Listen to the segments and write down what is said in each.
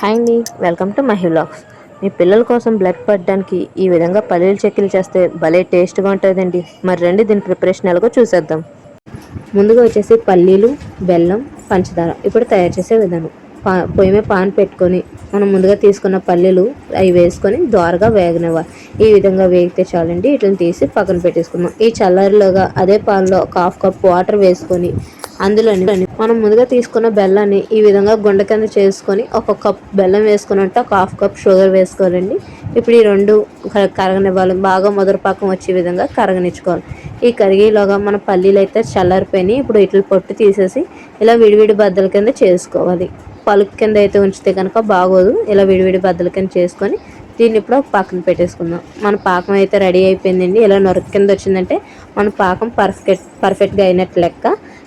Hi అండి welcome to Mahi vlogs. మీ పిల్లల కోసం బ్లడ్ పడడానికి ఈ విధంగా పల్లీలు చెక్కలు చేస్తే భలే టేస్ట్గా ఉంటుందండి. మరి రండి దీని ప్రిపరేషన్ ఎలాగో చూసేద్దాం. ముందుగా వచ్చేసి పల్లీలు బెల్లం పంచదార ఇప్పుడు తయారు చేసే విధానం. పా పొయ్యి మీద పాన్ పెట్టుకొని మనం ముందుగా తీసుకున్న పల్లీలు అవి వేసుకొని దోరగా వేగనివ్వాలి. ఈ విధంగా వేగితే చాలండి వీటిని తీసి పక్కన పెట్టేసుకుందాం. ఈ చల్లారిలోగా అదే పాన్లో ఒక హాఫ్ కప్ వాటర్ వేసుకొని అందులోని మనం ముందుగా తీసుకున్న బెల్లాన్ని ఈ విధంగా గుండ కింద చేసుకొని ఒక కప్ బెల్లం వేసుకున్నట్టు ఒక హాఫ్ కప్ షుగర్ వేసుకోవాలండి. ఇప్పుడు ఈ రెండు కరగనివ్వాలి. బాగా ముదరపాకం వచ్చే విధంగా కరగనిచ్చుకోవాలి. ఈ కరిగేలోగా మన పల్లీలు అయితే చల్లారిపోయినాయి. ఇప్పుడు ఇట్ల పొట్టు తీసేసి ఇలా విడివిడి బద్దల కింద చేసుకోవాలి. పలుకు కింద అయితే ఉంచితే కనుక బాగోదు. ఇలా విడివిడి బద్దల కింద చేసుకొని దీన్ని ఇప్పుడు పక్కన పెట్టేసుకుందాం. మన పాకం అయితే రెడీ అయిపోయిందండి. ఇలా నొరక కింద వచ్చిందంటే మన పాకం పర్ఫెక్ట్ పర్ఫెక్ట్గా అయినట్టు లెక్క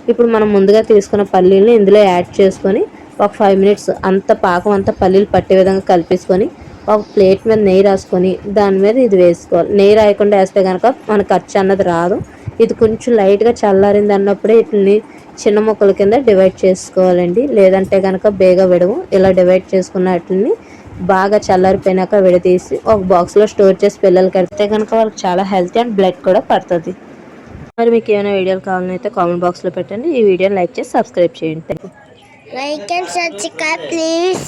ఇప్పుడు మనం ముందుగా తీసుకున్న పల్లీలను ఇందులో యాడ్ చేసుకొని ఒక ఫైవ్ మినిట్స్ అంత పాకం అంతా పల్లీలు పట్టే విధంగా కలిపేసుకొని ఒక ప్లేట్ మీద నెయ్యి రాసుకొని దాని మీద ఇది వేసుకోవాలి. నెయ్యి రాయకుండా వేస్తే కనుక మన ఖర్చు అన్నది రాదు. ఇది కొంచెం లైట్గా చల్లారింది అన్నప్పుడే వీటిని చిన్న ముక్కల కింద డివైడ్ చేసుకోవాలండి. లేదంటే కనుక బేగా విడవు. ఇలా డివైడ్ చేసుకున్న వాటిని బాగా చల్లారిపోయినాక విడదీసి ఒక బాక్స్లో స్టోర్ చేసి పిల్లలకి కడితే కనుక వాళ్ళకి చాలా హెల్తీ అండ్ బ్లడ్ కూడా పడుతుంది. మరి మీకు ఏమైనా వీడియోలు కావాలని అయితే కామెంట్ బాక్స్లో పెట్టండి. ఈ వీడియోని లైక్ చేసి సబ్స్క్రైబ్ చేయండి. Like and subscribe please